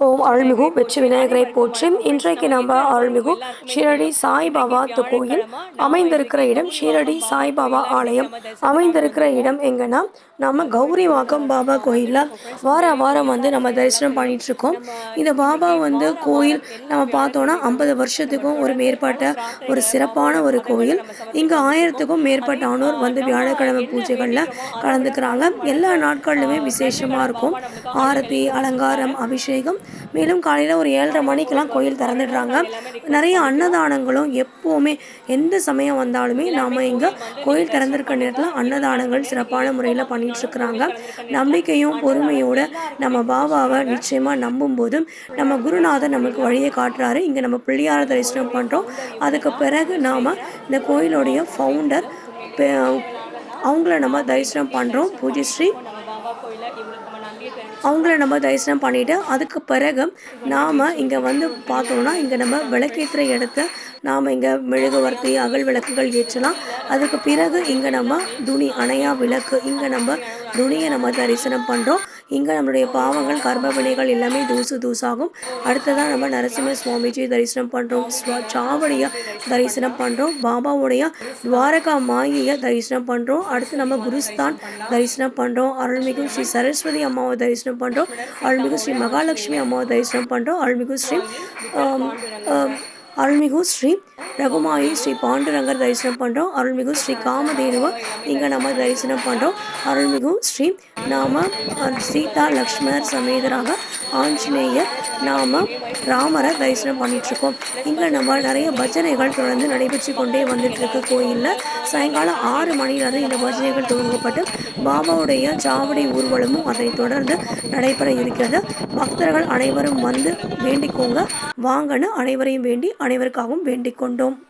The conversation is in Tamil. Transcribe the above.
ஓம் அருள்மிகு வெற்றி விநாயகரை போற்றி இன்றைக்கு நம்ம அருள்மிகு ஷீரடி சாய்பாபா கோயில் அமைந்திருக்கிற இடம் ஷீரடி சாய்பாபா ஆலயம் அமைந்திருக்கிற இடம் எங்கன்னா நம்ம கௌரி வாக்கம் பாபா கோயிலில் வார வாரம் வந்து நம்ம தரிசனம் பண்ணிகிட்ருக்கோம் இந்த பாபா வந்து கோயில் நம்ம பார்த்தோன்னா ஐம்பது வருஷத்துக்கும் ஒரு மேற்பட்ட ஒரு சிறப்பான ஒரு கோயில். இங்கே ஆயிரத்துக்கும் மேற்பட்டானோர் வந்து வியாழக்கிழமை பூஜைகளில் கலந்துக்கிறாங்க. எல்லா நாட்களிலுமே விசேஷமாக இருக்கும். ஆரத்தி அலங்காரம் அபிஷேகம் மேலும் காலையில் ஒரு ஏழரை மணிக்கெலாம் கோயில் திறந்துடுறாங்க. நிறைய அன்னதானங்களும் எப்போவுமே எந்த சமயம் வந்தாலுமே நாம் இங்கே கோயில் திறந்திருக்க நேரத்தில் அன்னதானங்கள் சிறப்பான முறையில் பண்ணிகிட்ருக்குறாங்க நம்பிக்கையும் பொறுமையோடு நம்ம பாபாவை நிச்சயமாக நம்பும்போது நம்ம குருநாதர் நம்மளுக்கு வழியை காட்டுறாரு. இங்கே நம்ம பிள்ளையார தரிசனம் பண்ணுறோம் அதுக்கு பிறகு நாம் இந்த கோயிலுடைய ஃபவுண்டர் அவங்கள நம்ம தரிசனம் பண்ணுறோம் பூஜை ஸ்ரீ அவங்கள நம்ம தரிசனம் பண்ணிவிட்டு அதுக்கு பிறகு நாம் இங்கே வந்து பார்த்தோன்னா இங்கே நம்ம விளக்கேற்றுற இடத்த நாம் இங்கே மெழுகுவர்த்தி அகல் விளக்குகள் ஏற்றலாம். அதுக்கு பிறகு இங்கே நம்ம துணி அணையா விளக்கு இங்கே நம்ம துணியை நம்ம தரிசனம் பண்ணுறோம் இங்கே நம்மளுடைய பாவங்கள் கர்ம வினைகள் எல்லாமே தூசு தூசாகும். அடுத்ததாக நம்ம நரசிம்ம சுவாமிஜி தரிசனம் பண்ணுறோம் ஸ்வ சாவடியை தரிசனம் பண்ணுறோம் பாபாவுடைய துவாரகா மாயியை தரிசனம் பண்ணுறோம் அடுத்து நம்ம குருஸ்தான் தரிசனம் பண்ணுறோம் அருள்மிகு ஸ்ரீ சரஸ்வதி அம்மாவை தரிசனம் பண்ணுறோம் அருள்மிகு ஸ்ரீ மகாலட்சுமி அம்மாவை தரிசனம் பண்ணுறோம் அருள்மிகு ஸ்ரீ அருள்மிகு ஸ்ரீ ரகுமாயி ஸ்ரீ பாண்டுரங்கர் தரிசனம் பண்ணுறோம் அருள்மிகு ஸ்ரீ காமதேனுவை இங்கே நம்ம தரிசனம் பண்ணுறோம் அருள்மிகு ஸ்ரீ நாம சீதா லக்ஷ்மணர் சமேதராக ஆஞ்சநேயர் நாம் ராமரை தரிசனம் பண்ணிகிட்ருக்கோம் இங்கே நம்ம நிறைய பஜனைகள் தொடர்ந்து நடைபெற்று கொண்டே வந்துட்டுருக்கு. கோயிலில் சாயங்காலம் ஆறு மணியிலிருந்து இந்த பஜனைகள் துவங்கப்பட்டு பாபாவுடைய சாவடி ஊர்வலமும் அதை தொடர்ந்து நடைபெற இருக்கிறது. பக்தர்கள் அனைவரும் வந்து வேண்டிக்கோங்க. வாங்கன்னு அனைவரையும் வேண்டி அனைவருக்காகவும் வேண்டிக் கொண்டோம்